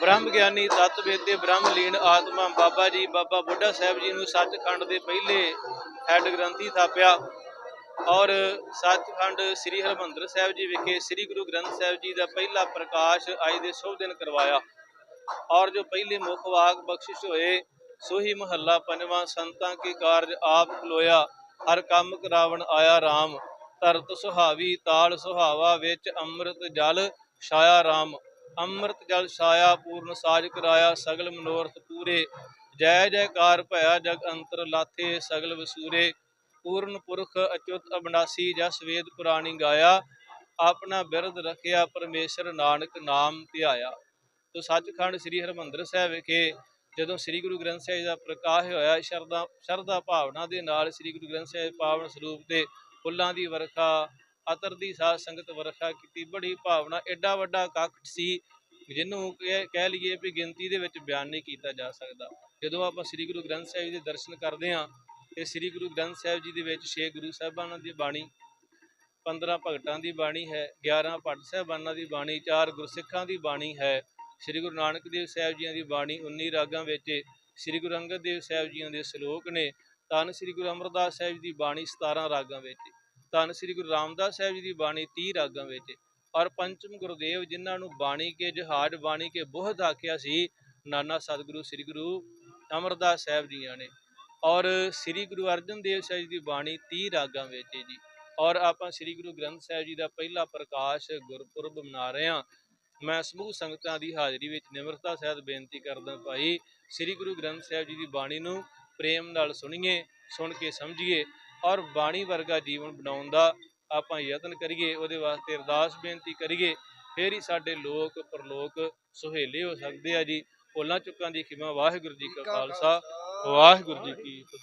ਬ੍ਰਹਮ ਗਿਆਨੀ ਤਤ ਵੇਦੇ ਬ੍ਰਹਮ ਲੀਨ ਆਤਮਾ। ਬਾਬਾ ਜੀ, ਬਾਬਾ ਬੁੱਢਾ ਸਾਹਿਬ ਜੀ ਨੂੰ ਸੱਚਖੰਡ ਦੇ ਪਹਿਲੇ ਹੈਡ ਗ੍ਰੰਥੀ ਥਾਪਿਆ ਔਰ ਸੱਚਖੰਡ ਸ੍ਰੀ ਹਰਮੰਦਰ ਸਾਹਿਬ ਜੀ ਵਿਖੇ ਸ੍ਰੀ ਗੁਰੂ ਗ੍ਰੰਥ ਸਾਹਿਬ ਜੀ ਦਾ ਪਹਿਲਾ ਪ੍ਰਕਾਸ਼ ਅੱਜ ਦੇ ਸ਼ੁਭ ਦਿਨ ਕਰਵਾਇਆ ਔਰ ਜੋ ਪਹਿਲੇ ਮੁੱਖ ਵਾਕ ਬਖਸ਼ਿਸ਼ ਹੋਏ, ਸੋਹੀ ਮਹੱਲਾ ਪੰਜਵਾਂ, ਸੰਤਾਂ ਕੀ ਕਾਰਜ ਆਪ ਖਲੋਇਆ, ਹਰ ਕੰਮ ਕਰਾਵਣ ਆਇਆ RAM ਧਰਤ ਸੁਹਾਵੀ, ਤਾਲ ਸੁਹਾਵਾ ਵਿੱਚ ਅੰਮ੍ਰਿਤ ਜਲ ਛਾਇਆ RAM ਅੰਮ੍ਰਿਤ ਜਲ ਛਾਇਆ, ਪੂਰਨ ਸਾਜ ਕਰਾਇਆ, ਸਗਲ ਮਨੋਰਥ ਪੂਰੇ। ਜੈ ਜੈਕਾਰ ਭਇਆ ਜਗ ਅੰਤਰ ਲਾਥੇ ਸਗਲ ਵਸੂਰੇ। ਪੂਰਨ ਪੁਰਖ ਅਚੁੱਤ ਅਬਨਾਸੀ, ਜਸ ਵੇਦ ਪੁਰਾਣੀ ਗਾਇਆ। ਆਪਣਾ ਬਿਰਧ ਰੱਖਿਆ, ਪਰਮੇਸ਼ਰ ਨਾਨਕ ਨਾਮ ਧਿਆਇਆ। ਤੋ ਸੱਚਖੰਡ ਸ੍ਰੀ ਹਰਮੰਦਰ ਸਾਹਿਬ ਵਿਖੇ ਜਦੋਂ ਸ੍ਰੀ ਗੁਰੂ ਗ੍ਰੰਥ ਸਾਹਿਬ ਦਾ ਪ੍ਰਕਾਸ਼ ਹੋਇਆ, ਸ਼ਰਧਾ ਸ਼ਰਧਾ ਭਾਵਨਾ ਦੇ ਨਾਲ ਸ੍ਰੀ ਗੁਰੂ ਗ੍ਰੰਥ ਸਾਹਿਬ ਪਾਵਨ ਸਰੂਪ ਤੇ ਫੁੱਲਾਂ ਦੀ ਵਰਖਾ ਅਤਰ ਦੀ ਸਾਧ ਸੰਗਤ ਵਰਖਾ ਕੀਤੀ। ਬੜੀ ਭਾਵਨਾ ਐਡਾ ਵੱਡਾ ਇਕੱਠ ਸੀ ਜਿਹਨੂੰ ਕਹਿ ਕਹਿ ਲਈਏ ਵੀ ਗਿਣਤੀ ਦੇ ਵਿੱਚ ਬਿਆਨ ਨਹੀਂ ਕੀਤਾ ਜਾ ਸਕਦਾ। ਜਦੋਂ ਆਪਾਂ ਸ੍ਰੀ ਗੁਰੂ ਗ੍ਰੰਥ ਸਾਹਿਬ ਜੀ ਦੇ ਦਰਸ਼ਨ ਕਰਦੇ ਹਾਂ, ਤੇ ਸ੍ਰੀ ਗੁਰੂ ਗ੍ਰੰਥ ਸਾਹਿਬ ਜੀ ਦੇ ਵਿੱਚ ਛੇ ਗੁਰੂ ਸਾਹਿਬਾਨਾਂ ਦੀ ਬਾਣੀ 15 ਭਗਤਾਂ ਦੀ ਬਾਣੀ ਹੈ 11 ਭੱਟ ਸਾਹਿਬਾਨਾਂ ਦੀ ਬਾਣੀ, ਚਾਰ ਗੁਰਸਿੱਖਾਂ ਦੀ ਬਾਣੀ ਹੈ, ਸ੍ਰੀ ਗੁਰੂ ਨਾਨਕ ਦੇਵ ਸਾਹਿਬ ਜੀਆਂ ਦੀ ਬਾਣੀ 19 ਰਾਗਾਂ ਵਿੱਚ ਸ੍ਰੀ ਗੁਰੂ ਅੰਗਦ ਦੇਵ ਸਾਹਿਬ ਜੀਆਂ ਦੇ ਸ਼ਲੋਕ ਨੇ ਧੰਨ ਸ੍ਰੀ ਗੁਰੂ ਅਮਰਦਾਸ ਸਾਹਿਬ ਜੀ ਦੀ ਬਾਣੀ 17 ਰਾਗਾਂ ਵਿੱਚ। ਧੰਨ ਸ੍ਰੀ ਗੁਰੂ ਰਾਮਦਾਸ ਸਾਹਿਬ ਜੀ ਦੀ ਬਾਣੀ 30 ਰਾਗਾਂ ਵਿੱਚ, ਔਰ ਪੰਚਮ ਗੁਰਦੇਵ ਜਿਨ੍ਹਾਂ ਨੂੰ ਬਾਣੀ ਕੇ ਜਹਾਜ਼, ਬਾਣੀ ਕੇ ਬੋਹਦ ਆਖਿਆ ਸੀ, ਨਾਨਾ ਸਤਿਗੁਰੂ ਸ੍ਰੀ ਗੁਰੂ ਅਮਰਦਾਸ ਸਾਹਿਬ ਜੀਆਂ ਨੇ। ਔਰ ਸ੍ਰੀ ਗੁਰੂ ਅਰਜਨ ਦੇਵ ਸਾਹਿਬ ਜੀ ਦੀ ਬਾਣੀ 30 ਰਾਗਾਂ ਵਿੱਚ ਜੀ। ਔਰ ਆਪਾਂ ਸ੍ਰੀ ਗੁਰੂ ਗ੍ਰੰਥ ਸਾਹਿਬ ਜੀ ਦਾ ਪਹਿਲਾ ਪ੍ਰਕਾਸ਼ ਗੁਰਪੁਰਬ ਮਨਾ ਰਹੇ ਹਾਂ। ਮੈਂ ਸਮੂਹ ਸੰਗਤਾਂ ਦੀ ਹਾਜ਼ਰੀ ਵਿੱਚ ਨਿਮਰਤਾ ਸਹਿਤ ਬੇਨਤੀ ਕਰਦਾ ਭਾਈ, ਸ੍ਰੀ ਗੁਰੂ ਗ੍ਰੰਥ ਸਾਹਿਬ ਜੀ ਦੀ ਬਾਣੀ ਨੂੰ ਪ੍ਰੇਮ ਨਾਲ ਸੁਣੀਏ, ਸੁਣ ਕੇ ਸਮਝੀਏ। ਔਰ ਬਾਣੀ ਵਰਗਾ ਜੀਵਨ ਬਣਾਉਣ ਦਾ ਆਪਾਂ ਯਤਨ ਕਰੀਏ ਉਹਦੇ ਵਾਸਤੇ ਅਰਦਾਸ ਬੇਨਤੀ ਕਰੀਏ ਫੇਰ ਹੀ ਸਾਡੇ ਲੋਕ ਪਰਲੋਕ ਸੁਹੇਲੇ ਹੋ ਸਕਦੇ ਆ ਜੀ। ਭੁੱਲਾਂ ਚੁੱਕਾਂ ਦੀ ਖਿਮਾ ਵਾਹਿਗੁਰੂ ਜੀ ਕਾ ਖਾਲਸਾ। ਵਾਹਿਗੁਰੂ ਜੀ ਕੀ ਫਤਿਹ।